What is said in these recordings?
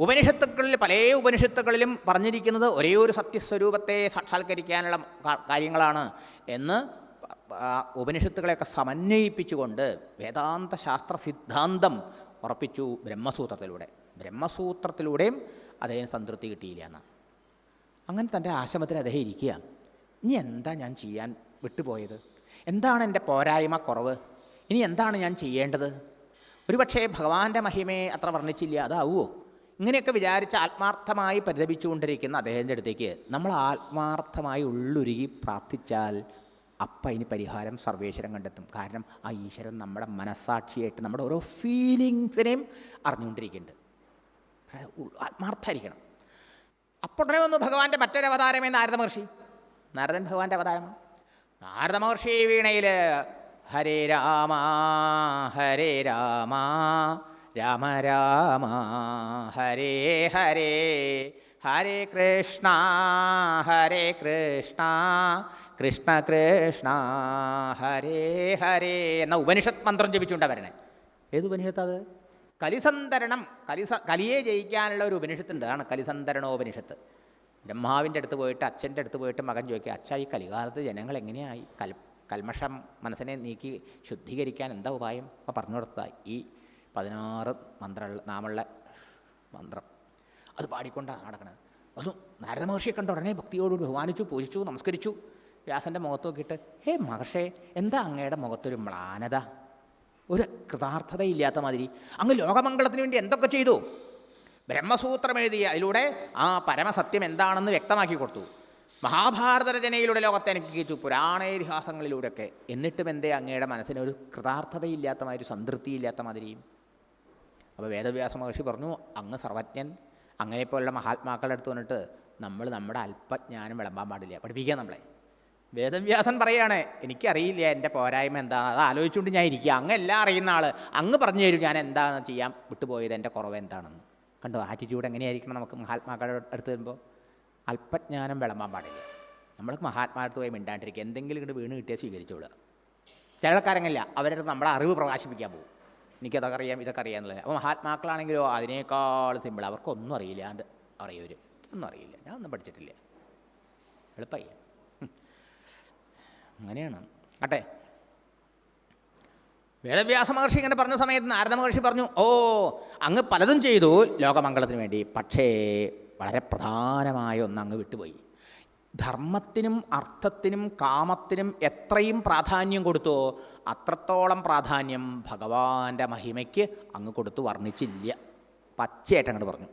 ഉപനിഷത്തുക്കളിൽ പല ഉപനിഷത്തുക്കളിലും പറഞ്ഞിരിക്കുന്നത് ഒരേ ഒരു സത്യസ്വരൂപത്തെ സാക്ഷാത്കരിക്കാനുള്ള കാര്യങ്ങളാണ് എന്ന് ഉപനിഷത്തുകളെയൊക്കെ സമന്വയിപ്പിച്ചുകൊണ്ട് വേദാന്ത ശാസ്ത്ര സിദ്ധാന്തം ഉറപ്പിച്ചു ബ്രഹ്മസൂത്രത്തിലൂടെ. ബ്രഹ്മസൂത്രത്തിലൂടെയും അദ്ദേഹം സംതൃപ്തി കിട്ടിയില്ല എന്നാണ്. അങ്ങനെ തന്റെ ആശ്രമത്തിൽ അദ്ദേഹം ഇരിക്കുക. ഇനി എന്താ ഞാൻ ചെയ്യാൻ വിട്ടുപോയത്? എന്താണ് എന്റെ പോരായ്മ കുറവ്? ഇനി എന്താണ് ഞാൻ ചെയ്യേണ്ടത്? ഒരുപക്ഷേ ഭഗവാന്റെ മഹിമയെ അത്ര വർണിച്ചില്ല അതാവുമോ ഇങ്ങനെയൊക്കെ വിചാരിച്ച് ആത്മാർത്ഥമായി പരിതപിച്ചുകൊണ്ടിരിക്കുന്ന അദ്ദേഹത്തിന്റെ അടുത്തേക്ക് നമ്മൾ ആത്മാർത്ഥമായി ഉള്ളുരുകി പ്രാർത്ഥിച്ചാൽ അപ്പം അതിന് പരിഹാരം സർവേശ്വരൻ കണ്ടെത്തും. കാരണം ആ ഈശ്വരൻ നമ്മുടെ മനസ്സാക്ഷിയായിട്ട് നമ്മുടെ ഓരോ ഫീലിങ്സിനെയും അറിഞ്ഞുകൊണ്ടിരിക്കുന്നുണ്ട്. ആത്മാർത്ഥമായിരിക്കണം. അപ്പോൾ ഉടനെ വന്നു ഭഗവാന്റെ മറ്റൊരു അവതാരമേ നാരദ മഹർഷി. നാരദൻ ഭഗവാന്റെ അവതാരമാണ്. നാരദ മഹർഷി വീണയിൽ ഹരേ രാമ ഹരേ രാമ രാമ രാമ ഹരേ ഹരേ ഹരേ കൃഷ്ണ ഹരേ കൃഷ്ണ കൃഷ്ണ കൃഷ്ണ ഹരേ ഹരേ എന്ന ഉപനിഷത്ത് മന്ത്രം ജപിച്ചുകൊണ്ടാ വരണേ. ഏത് ഉപനിഷത്ത് അത്? കലിസന്തരണം കലിസ കലിയെ ജയിക്കാനുള്ള ഒരു ഉപനിഷത്തുണ്ട്. അതാണ് കലിസന്തരണോപനിഷത്ത് ബ്രഹ്മാവിന്റെ അടുത്ത് പോയിട്ട് അച്ഛന്റെ അടുത്ത് പോയിട്ട് മകൻ ചോദിക്കുക അച്ഛാ ഈ കലികാലത്ത് ജനങ്ങൾ എങ്ങനെയായി? കൽ കൽമഷം മനസ്സിനെ നീക്കി ശുദ്ധീകരിക്കാൻ എന്താ ഉപായം? അപ്പോൾ പറഞ്ഞു കൊടുത്തതായി. ഈ പതിനാറ് മന്ത്രമുള്ള നാമുള്ള മന്ത്രം. അത് പാടിക്കൊണ്ടാണ് നടക്കുന്നത് അതും നാരദ മഹർഷിയെ കണ്ട ഉടനെ ഭക്തിയോടുകൂടി ബഹുമാനിച്ചു പൂജിച്ചു നമസ്കരിച്ചു. വ്യാസന്റെ മുഖത്ത് നോക്കിയിട്ട് ഹേ മഹർഷേ എന്താ അങ്ങയുടെ മുഖത്തൊരു മ്ലാനത? ഒരു കൃതാർത്ഥതയില്ലാത്ത മാതിരി. അങ്ങ് ലോകമംഗളത്തിന് വേണ്ടി എന്തൊക്കെ ചെയ്തു? ബ്രഹ്മസൂത്രം എഴുതിയ അതിലൂടെ ആ പരമസത്യം എന്താണെന്ന് വ്യക്തമാക്കി കൊടുത്തു. മഹാഭാരത രചനയിലൂടെ ലോകത്തെ അനുഗ്രഹിച്ചു പുരാണ ഇതിഹാസങ്ങളിലൂടെയൊക്കെ. എന്നിട്ടും എന്തേ അങ്ങയുടെ മനസ്സിന് ഒരു കൃതാർത്ഥതയില്ലാത്ത മാതിരി സംതൃപ്തിയില്ലാത്ത മാതിരിയും. അപ്പോൾ വേദവ്യാസ മഹർഷി പറഞ്ഞു അങ്ങ് സർവജ്ഞൻ അങ്ങനെപ്പോലുള്ള മഹാത്മാക്കളുടെ അടുത്ത് വന്നിട്ട് നമ്മൾ നമ്മുടെ അല്പജ്ഞാനം വിളമ്പാൻ പാടില്ല പഠിപ്പിക്കുക നമ്മളെ. വേദവ്യാസൻ പറയുകയാണ് എനിക്കറിയില്ല എന്റെ പോരായ്മ എന്താ അത് ആലോചിച്ചുകൊണ്ട് ഞാൻ ഇരിക്കുക. അങ്ങ് എല്ലാം അറിയുന്ന ആൾ അങ്ങ് പറഞ്ഞു തരും ഞാൻ എന്താണ് ചെയ്യാൻ വിട്ടുപോയത് എന്റെ കുറവ് എന്താണെന്ന്. കണ്ടോ ആറ്റിറ്റ്യൂഡ് എങ്ങനെയായിരിക്കണം നമുക്ക് മഹാത്മാക്കളുടെ അടുത്ത് വരുമ്പോൾ? അല്പജ്ഞാനം വിളമ്പാൻ പാടില്ല. നമ്മൾ മഹാത്മാരടുത്ത് പോയി മിണ്ടാണ്ടിരിക്കുക. എന്തെങ്കിലും ഇങ്ങോട്ട് വീണ് കിട്ടിയാൽ സ്വീകരിച്ചോളുക. ചില ആൾക്കാരങ്ങല്ല അവരുടെ നമ്മുടെ അറിവ് പ്രകാശിപ്പിക്കാൻ പോകും. എനിക്കതൊക്കെ അറിയാം ഇതൊക്കെ അറിയാമെന്നുള്ളത് അപ്പോൾ മഹാത്മാക്കളാണെങ്കിലോ അതിനേക്കാൾ സിമ്പിൾ അവർക്കൊന്നും അറിയില്ലാണ്ട് അറിയവർ ഒന്നും അറിയില്ല. ഞാൻ ഒന്നും പഠിച്ചിട്ടില്ല. എളുപ്പമായി. അങ്ങനെയാണ്. അട്ടെ വേദവ്യാസ മഹർഷി ഇങ്ങനെ പറഞ്ഞ സമയത്ത് നാരദ മഹർഷി പറഞ്ഞു ഓ അങ്ങ് പലതും ചെയ്തു ലോകമംഗളത്തിന് വേണ്ടി. പക്ഷേ വളരെ പ്രധാനമായ ഒന്ന് അങ്ങ് വിട്ടുപോയി. ധർമ്മത്തിനും അർത്ഥത്തിനും കാമത്തിനും എത്രയും പ്രാധാന്യം കൊടുത്തോ അത്രത്തോളം പ്രാധാന്യം ഭഗവാന്റെ മഹിമയ്ക്ക് അങ്ങ് കൊടുത്തു വർണിച്ചില്ല. പച്ചയായിട്ട് അങ്ങോട്ട് പറഞ്ഞു.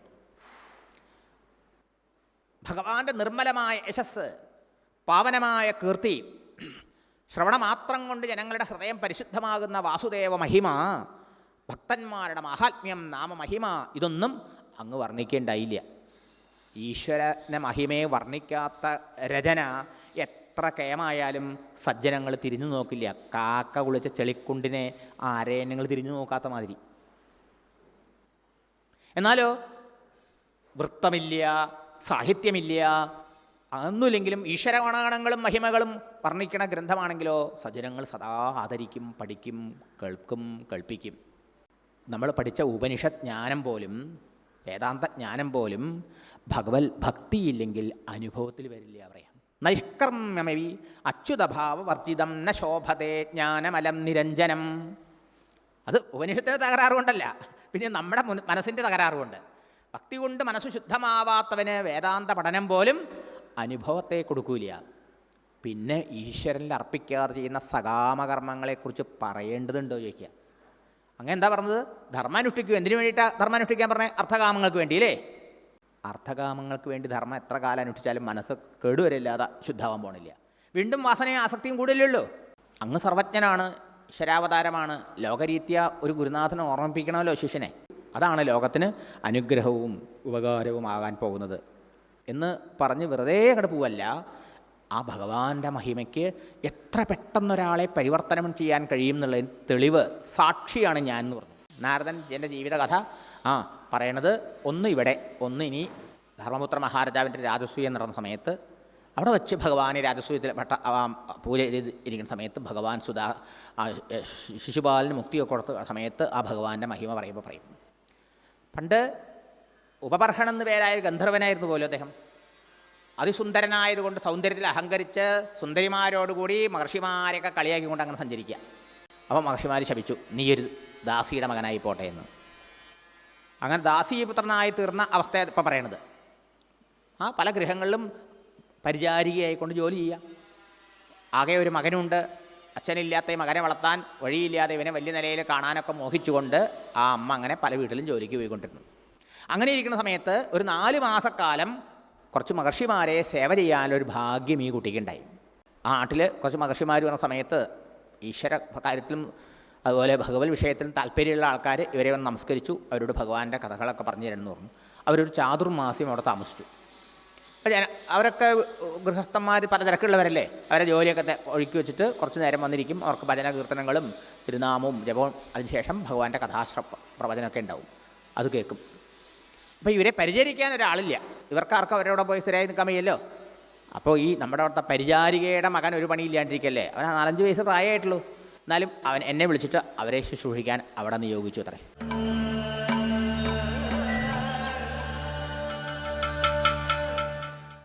ഭഗവാന്റെ നിർമ്മലമായ യശസ് പാവനമായ കീർത്തി ശ്രവണമാത്രം കൊണ്ട് ജനങ്ങളുടെ ഹൃദയം പരിശുദ്ധമാകുന്ന വാസുദേവ മഹിമ ഭക്തന്മാരുടെ മഹാത്മ്യം നാമമഹിമ ഇതൊന്നും അങ്ങ് വർണിക്കേണ്ടായില്ല. ഈശ്വരനെ മഹിമയെ വർണിക്കാത്ത രചന എത്ര കേമായാലും സജ്ജനങ്ങൾ തിരിഞ്ഞു നോക്കില്ല. കാക്ക കുളിച്ച ചെളിക്കുണ്ടിനെ ആരേനങ്ങൾ തിരിഞ്ഞു നോക്കാത്ത മാതിരി. എന്നാലോ വൃത്തമില്ല സാഹിത്യമില്ല അതൊന്നുമില്ലെങ്കിലും ഈശ്വരഗുണഗണങ്ങളും മഹിമകളും വർണിക്കണ ഗ്രന്ഥമാണെങ്കിലോ സജ്ജനങ്ങൾ സദാ ആദരിക്കും പഠിക്കും കേൾക്കും കേൾപ്പിക്കും. നമ്മൾ പഠിച്ച ഉപനിഷത് ജ്ഞാനം പോലും വേദാന്ത ജ്ഞാനം പോലും ഭഗവത് ഭക്തിയില്ലെങ്കിൽ അനുഭവത്തിൽ വരില്ല പറയാം. നൈഷ്കർമ്മമവി അച്യുതഭാവ വർജിതം ന ശോഭതേ ജ്ഞാനമലം നിരഞ്ജനം. അത് ഉപനിഷത്തിന്റെ തകരാറ് കൊണ്ടല്ല പിന്നെ നമ്മുടെ മനസ്സിന്റെ തകരാറ് കൊണ്ട് ഭക്തി കൊണ്ട് മനസ്സ് ശുദ്ധമാവാത്തവന് വേദാന്ത പഠനം പോലും അനുഭവത്തെ കൊടുക്കൂല പിന്നെ ഈശ്വരനിൽ അർപ്പിക്കാതെ ചെയ്യുന്ന സകാമകർമ്മങ്ങളെക്കുറിച്ച് പറയേണ്ടതുണ്ടോ ചോദിക്കുക. അങ്ങനെ എന്താ പറഞ്ഞത്? ധർമാനുഷ്ഠിക്കൂ. എന്തിനു വേണ്ടിയിട്ടാണ് ധർമാനുഷ്ഠിക്കാൻ പറഞ്ഞത് അർത്ഥകാമങ്ങൾക്ക് വേണ്ടി അല്ലേ അർത്ഥകാമങ്ങൾക്ക് വേണ്ടി ധർമ്മം എത്ര കാലം അനുഷ്ഠിച്ചാലും മനസ്സ് കേടുവരില്ലാതെ ശുദ്ധാവാൻ പോണില്ല. വീണ്ടും വാസനയും ആസക്തിയും കൂടില്ലല്ലോ അങ്ങ് സർവജ്ഞനാണ് ഈശ്വരാവതാരമാണ് ലോകരീത്യ ഒരു ഗുരുനാഥനെ ഓർമ്മിപ്പിക്കണമല്ലോ ശിഷ്യനെ. അതാണ് ലോകത്തിന് അനുഗ്രഹവും ഉപകാരവും ആകാൻ പോകുന്നത്. എന്ന് പറഞ്ഞ് വെറുതെ അങ്ങോട്ട് പോവല്ല. ആ ഭഗവാന്റെ മഹിമയ്ക്ക് എത്ര പെട്ടെന്നൊരാളെ പരിവർത്തനം ചെയ്യാൻ കഴിയും എന്നുള്ളതിന് തെളിവ് സാക്ഷിയാണ് ഞാൻ എന്ന് പറഞ്ഞു. നാരദൻ എന്റെ ജീവിതകഥ ആ പറയണത് ഒന്ന് ഇവിടെ ഒന്ന് ഇനി ധർമ്മപുത്ര മഹാരാജാവിന്റെ രാജസൂയം നടന്ന സമയത്ത് അവിടെ വെച്ച് ഭഗവാനെ രാജസൂയത്തിൽ ഭട്ട ആ, പൂജ ചെയ്ത് ഇരിക്കുന്ന സമയത്ത് ഭഗവാൻ സുധാ ശിശുപാലിന് മുക്തിയൊക്കെ കൊടുത്ത സമയത്ത് ആ ഭഗവാന്റെ മഹിമ പറയുമ്പോൾ പറയും. പണ്ട് ഉപപർഹണം എന്ന് പേരായ ഗന്ധർവനായിരുന്നു പോലും അദ്ദേഹം. അതിസുന്ദരനായതുകൊണ്ട് സൗന്ദര്യത്തിൽ അഹങ്കരിച്ച് സുന്ദരിമാരോടുകൂടി മഹർഷിമാരെയൊക്കെ കളിയാക്കിക്കൊണ്ട് അങ്ങനെ സഞ്ചരിക്കുക. അപ്പോൾ മഹർഷിമാർ ശപിച്ചു നീ ഒരു ദാസിയുടെ മകനായി പോട്ടെ എന്ന്. അങ്ങനെ ദാസീപുത്രനായി തീർന്ന അവസ്ഥ ഇപ്പം പറയണത്. ആ പല ഗൃഹങ്ങളിലും പരിചാരികയായിക്കൊണ്ട് ജോലി ചെയ്യുക ആകെ ഒരു മകനുണ്ട് അച്ഛനില്ലാത്ത ഈ മകനെ വളർത്താൻ വഴിയില്ലാതെ ഇവനെ വലിയ നിലയിൽ കാണാനൊക്കെ മോഹിച്ചുകൊണ്ട് ആ അമ്മ അങ്ങനെ പല വീട്ടിലും ജോലിക്ക് പോയിക്കൊണ്ടിരുന്നു. അങ്ങനെ ഇരിക്കുന്ന സമയത്ത് ഒരു നാല് മാസക്കാലം കുറച്ച് മഹർഷിമാരെ സേവ ചെയ്യാനൊരു ഭാഗ്യം ഈ കുട്ടിക്കുണ്ടായി. ആ നാട്ടിൽ കുറച്ച് മഹർഷിമാർ വന്ന സമയത്ത് ഈശ്വര കാര്യത്തിലും അതുപോലെ ഭഗവത് വിഷയത്തിലും താല്പര്യമുള്ള ആൾക്കാർ ഇവരെ വന്ന് നമസ്കരിച്ചു. അവരോട് ഭഗവാന്റെ കഥകളൊക്കെ പറഞ്ഞു തരണമെന്ന് പറഞ്ഞു. അവരൊരു ചാതുർമാസ്യം അവിടെ താമസിച്ചു. അപ്പോൾ അവരൊക്കെ ഗൃഹസ്ഥന്മാർ പല തിരക്കുള്ളവരല്ലേ അവരെ ജോലിയൊക്കെ ഒഴുക്കി വെച്ചിട്ട് കുറച്ച് നേരം വന്നിരിക്കും. അവർക്ക് ഭജന കീർത്തനങ്ങളും തിരുനാമവും ജപവും. അതിനുശേഷം ഭഗവാന്റെ കഥാശ്ര പ്രവചനമൊക്കെ ഉണ്ടാവും. അത് കേൾക്കും. അപ്പോൾ ഇവരെ പരിചരിക്കാൻ ഒരാളില്ല. ഇവർക്കാർക്കും അവരോട് പോയി സ്ഥിരമായി നിൽക്കാൻ വയ്യല്ലോ. അപ്പോൾ ഈ നമ്മുടെ അവിടുത്തെ പരിചാരികയുടെ മകൻ ഒരു പണിയില്ലാണ്ടിരിക്കല്ലേ? അവൻ നാലഞ്ച് വയസ്സ് പ്രായമായിട്ടുള്ളൂ. എന്നാലും അവൻ എന്നെ വിളിച്ചിട്ട് അവരെ ശുശ്രൂഷിക്കാൻ അവിടെ നിയോഗിച്ചു അത്രേ.